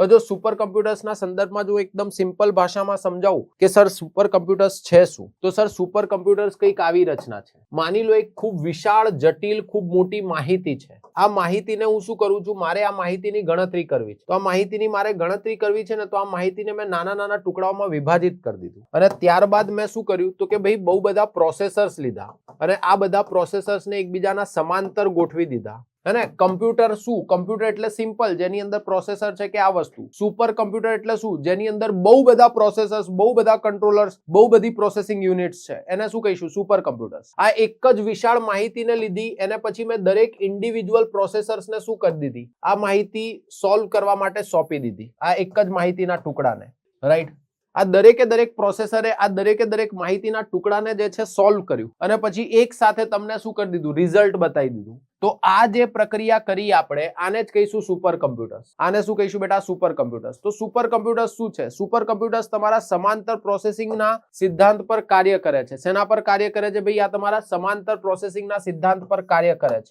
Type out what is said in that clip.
હવે જો સુપર કમ્પ્યુટર્સના સંદર્ભમાં જો એકદમ સિમ્પલ ભાષામાં સમજાવું કે સર સુપર કમ્પ્યુટર્સ છે શું? તો સર સુપર કમ્પ્યુટર્સ કંઈક આવી રચના છે. માની લો એક ખૂબ વિશાળ, જટિલ, ખૂબ મોટી માહિતી છે. આ માહિતીને હું શું કરું છું? મારે આ માહિતીની ગણતરી કરવી છે. તો આ માહિતીની મારે ગણતરી કરવી છે ને તો આ માહિતીને મેં નાના નાના ટુકડાઓમાં વિભાજિત કરી દીધું. અને ત્યારબાદ મેં શું કર્યું? તો કે ભાઈ બહુ બધા પ્રોસેસર્સ લીધા. અને આ બધા પ્રોસેસર્સને એકબીજાના સમાંતર ગોઠવી દીધા. અને કમ્પ્યુટર શું? કમ્પ્યુટર એટલે સિમ્પલ જેની અંદર પ્રોસેસર છે કે આ વસ્તુ. સુપર કમ્પ્યુટર એટલે શું? જેની અંદર બહુ બધા પ્રોસેસર્સ બહુ બધા કંટ્રોલર્સ બહુ બધી પ્રોસેસિંગ યુનિટ્સ છે. એને શું કહીશું? સુપર કમ્પ્યુટર્સ આ એક જ વિશાળ માહિતીને લીધી, એને પછી મેં દરેક ઇન્ડિવિજ્યુઅલ પ્રોસેસર્સને શું કરી દીધી? આ માહિતી સોલ્વ કરવા માટે સોંપી દીધી. આ એક જ માહિતીના ટુકડાને. રાઈટ આ દરેકે દરેક પ્રોસેસરે આ દરેકે દરેક માહિતીના ટુકડાને જે છે સોલ્વ કર્યું. અને પછી એક સાથે તમને શું કરી દીધું? રિઝલ્ટ બતાવી દીધું. તો આ જે પ્રક્રિયા કરી આપણે, આને જ કહીશું સુપર કમ્પ્યુટર્સ આને શું કહીશું બેટા? સુપર કમ્પ્યુટર્સ તો સુપર કમ્પ્યુટર્સ શું છે? સુપર કમ્પ્યુટર્સ તમારા સમાંતર પ્રોસેસિંગના સિદ્ધાંત પર કાર્ય કરે છે. શેના પર કાર્ય કરે છે? ભાઈ, આ તમારા સમાંતર પ્રોસેસિંગના સિદ્ધાંત પર કાર્ય કરે છે.